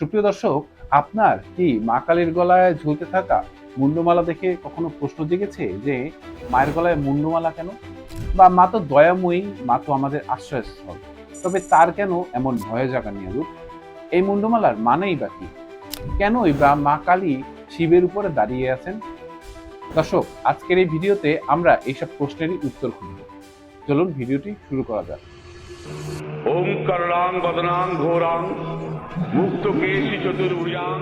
সুপ্রিয় দর্শক, আপনার কি মা কালীর গলায় ঝুলতে থাকা মুন্ডমালা দেখে কখনো প্রশ্ন জেগেছে যে, মায়ের গলায় মুন্ডমালা কেন? বা মা তো দয়াময়ী, মা তো আমাদের আশ্রয়স্থল। তবে তার কেন এমন ভয় জাগানিয়া রূপ এই মুন্ডমালার মানেই বা কি? কেনই বা মা কালী শিবের উপরে দাঁড়িয়ে আছেন? দর্শক, আজকের এই ভিডিওতে আমরা এইসব প্রশ্নেরই উত্তর খুঁজব। চলুন ভিডিওটি শুরু করা যাক। ওম করলাং বদনাং ঘোরাং মুক্ত কেশি চতুর্ভুজাং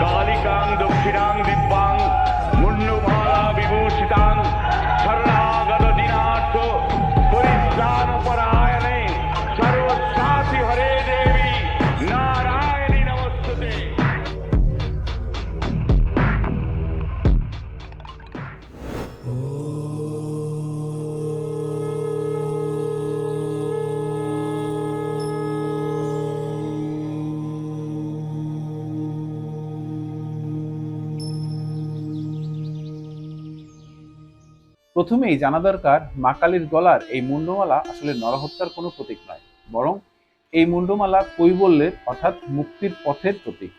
কালিকাং দক্ষিণাং দিব্যাং প্রথমেই জানা দরকার, মা কালীর গলার এই মুন্ডমালা আসলে নরহত্যার কোনো প্রতীক নয়, বরং এই মুন্ডমালা কৈবল্যের অর্থাৎ মুক্তির পথের প্রতীক।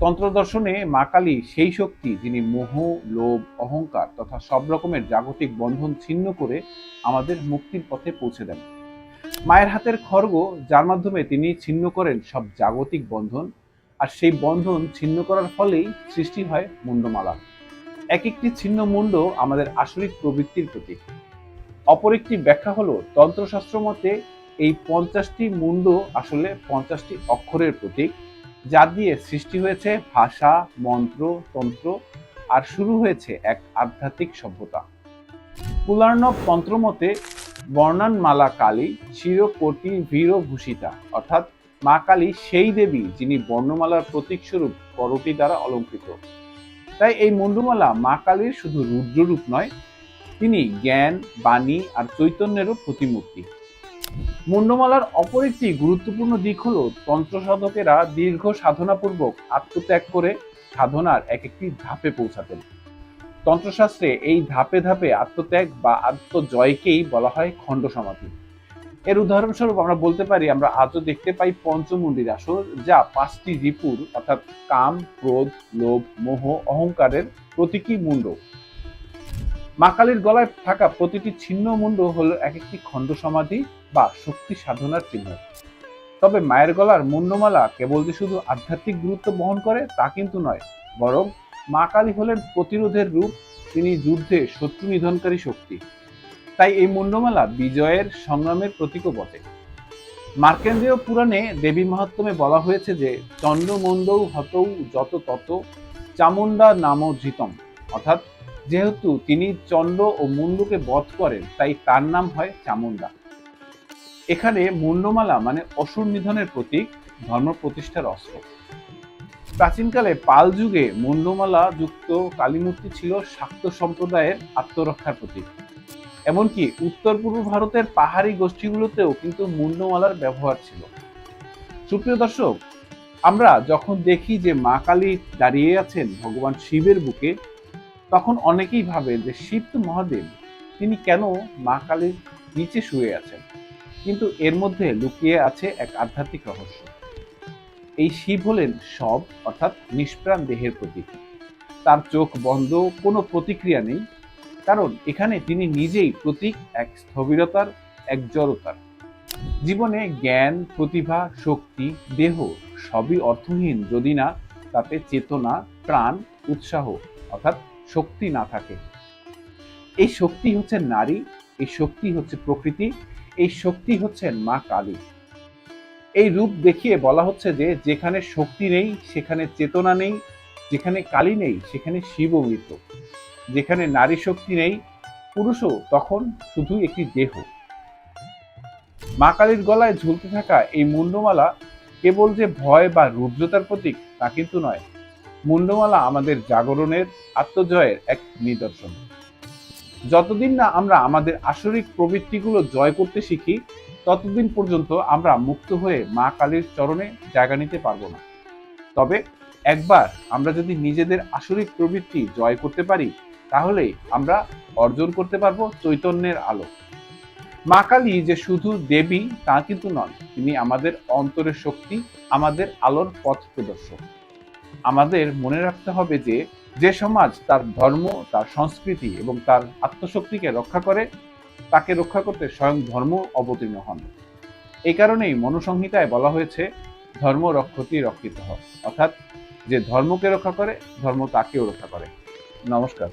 তন্ত্র দর্শনে মা কালী সেই শক্তি যিনি মোহ, লোভ, অহংকার তথা সব রকমের জাগতিক বন্ধন ছিন্ন করে আমাদের মুক্তির পথে পৌঁছে দেন। মায়ের হাতের খর্গ, যার মাধ্যমে তিনি ছিন্ন করেন সব জাগতিক বন্ধন, আর সেই বন্ধন ছিন্ন করার ফলেই সৃষ্টি হয় মুন্ডমালা। এক একটি ছিন্ন মুন্ড আমাদের আসরিক প্রবৃত্তির প্রতীক। অপর একটি ব্যাখ্যা হলো, তন্ত্রশাস্ত্র মতে এই পঞ্চাশটি মুন্ড আসলে পঞ্চাশটি অক্ষরের প্রতীক, যা দিয়ে সৃষ্টি হয়েছে ভাষা, মন্ত্র, তন্ত্র, আর শুরু হয়েছে এক আধ্যাত্মিক সভ্যতা। কুলার্ণব তন্ত্রমতে বর্ণানমালা কালী চিরকোটি ভীর ভূষিতা অর্থাৎ মা কালী সেই দেবী যিনি বর্ণমালার প্রতীক স্বরূপ করটি দ্বারা অলঙ্কৃত। তাই এই মুন্ডমালা মা কালীর শুধু রুদ্ররূপ নয়, তিনি জ্ঞান, বাণী আর চৈতন্যেরও প্রতিমূর্তি। মুন্ডমালার অপর একটি গুরুত্বপূর্ণ দিক হল তন্ত্র সাধকেরা দীর্ঘ সাধনাপূর্বক আত্মত্যাগ করে সাধনার এক একটি ধাপে পৌঁছাতেন। তন্ত্রশাস্ত্রে এই ধাপে ধাপে আত্মত্যাগ বা আত্মজয়কেই বলা হয় খণ্ড সমাধি। এর উদাহরণস্বরূপ আমরা বলতে পারি, আমরা আজও দেখতে পাই পঞ্চমুণ্ডির আসর, যা পাঁচটি রিপুর, অর্থাৎ কাম, ক্রোধ, লোভ, মোহ, অহংকারের প্রতীকী মুন্ড। মা কালীর গলায় থাকা প্রতিটি ছিন্ন মুন্ড হলো এক একটি খণ্ড সমাধি বা শক্তি সাধনার চিহ্ন। তবে মায়ের গলার মুন্ডমালা কেবল যে শুধু আধ্যাত্মিক গুরুত্ব বহন করে তা কিন্তু নয়, বরং মা কালী হলেন প্রতিরোধের রূপ, তিনি যুদ্ধে শত্রু নিধনকারী শক্তি। তাই এই মুন্ডমালা বিজয়ের সংগ্রামের প্রতীকও বটে। মার্কেন্দ্রীয় পুরাণে দেবী মাহাত্ম্যে বলা হয়েছে যে চন্দ্রমন্দৌ হতৌ যত তত চামুন্ডা নাম ধৃতম অর্থাৎ, যেহেতু তিনি চন্দ্র ও মুন্ডকে বধ করেন, তাই তার নাম হয় চামুন্ডা এখানে মুন্ডমালা মানে অসুর নিধনের প্রতীক, ধর্ম প্রতিষ্ঠার অস্ত্র। প্রাচীনকালে পাল যুগে মুন্ডমালা যুক্ত কালীমূর্তি ছিল শাক্ত সম্প্রদায়ের আত্মরক্ষার প্রতীক। এমনকি উত্তর পূর্ব ভারতের পাহাড়ি গোষ্ঠীগুলোতেও কিন্তু মুন্ডমালার ব্যবহার ছিল। সুপ্রিয় দর্শক, আমরা যখন দেখি যে মা কালী দাঁড়িয়ে আছেন ভগবান শিবের বুকে, তখন অনেকেই ভাবে যে শিব তো মহাদেব, তিনি কেন মা কালীর নিচে শুয়ে আছেন? কিন্তু এর মধ্যে লুকিয়ে আছে এক আধ্যাত্মিক রহস্য। এই শিব হলেন সব, অর্থাৎ নিষ্প্রাণ দেহের প্রতীক। তার চোখ বন্ধ, কোনো প্রতিক্রিয়া নেই। কারণ এখানে তিনি নিজেই প্রতীক, এক স্থবিরতার, এক জড়তার। জীবনে জ্ঞান, প্রতিভা, শক্তি, দেহ সবই অর্থহীন যদি না তাতে চেতনা, প্রাণ, উৎসাহ অর্থাৎ শক্তি না থাকে। এই শক্তি হচ্ছে নারী, এই শক্তি হচ্ছে প্রকৃতি, এই শক্তি হচ্ছেন মা কালী। এই রূপ দেখিয়ে বলা হচ্ছে যে যেখানে শক্তি নেই, সেখানে চেতনা নেই, যেখানে কালী নেই, সেখানে শিব মৃত। যেখানে নারী শক্তি নেই, পুরুষও তখন শুধু একটি দেহ। মা কালীর গলায় ঝুলতে থাকা এই মুন্ডমালা কেবল যে ভয় বা রুদ্রতার প্রতীক তা কিন্তু নয়, মুন্ডমালা আমাদের জাগরণের, আত্মজয়ের এক নিদর্শন। যতদিন না আমরা আমাদের আসরিক প্রবৃত্তিগুলো জয় করতে শিখি, ততদিন পর্যন্ত আমরা মুক্ত হয়ে মা কালীর চরণে জায়গা নিতে পারব না। তবে একবার আমরা যদি নিজেদের আসরিক প্রবৃত্তি জয় করতে পারি তাহলেই আমরা অর্জন করতে পারব চৈতন্যের আলো। মা কালী যে শুধু দেবী, তা কিন্তু নন, তিনি আমাদের অন্তরের শক্তি, আমাদের আলোর পথ প্রদর্শক। আমাদের মনে রাখতে হবে যে যে সমাজ তার ধর্ম, তার সংস্কৃতি এবং তার আত্মশক্তিকে রক্ষা করে, তাকে রক্ষা করতে স্বয়ং ধর্ম অবতীর্ণ হন। এই কারণেই মনুসংহিতায় বলা হয়েছে, ধর্ম রক্ষতি রক্ষিত হয় অর্থাৎ যে ধর্মকে রক্ষা করে, ধর্ম তাকেও রক্ষা করে। নমস্কার।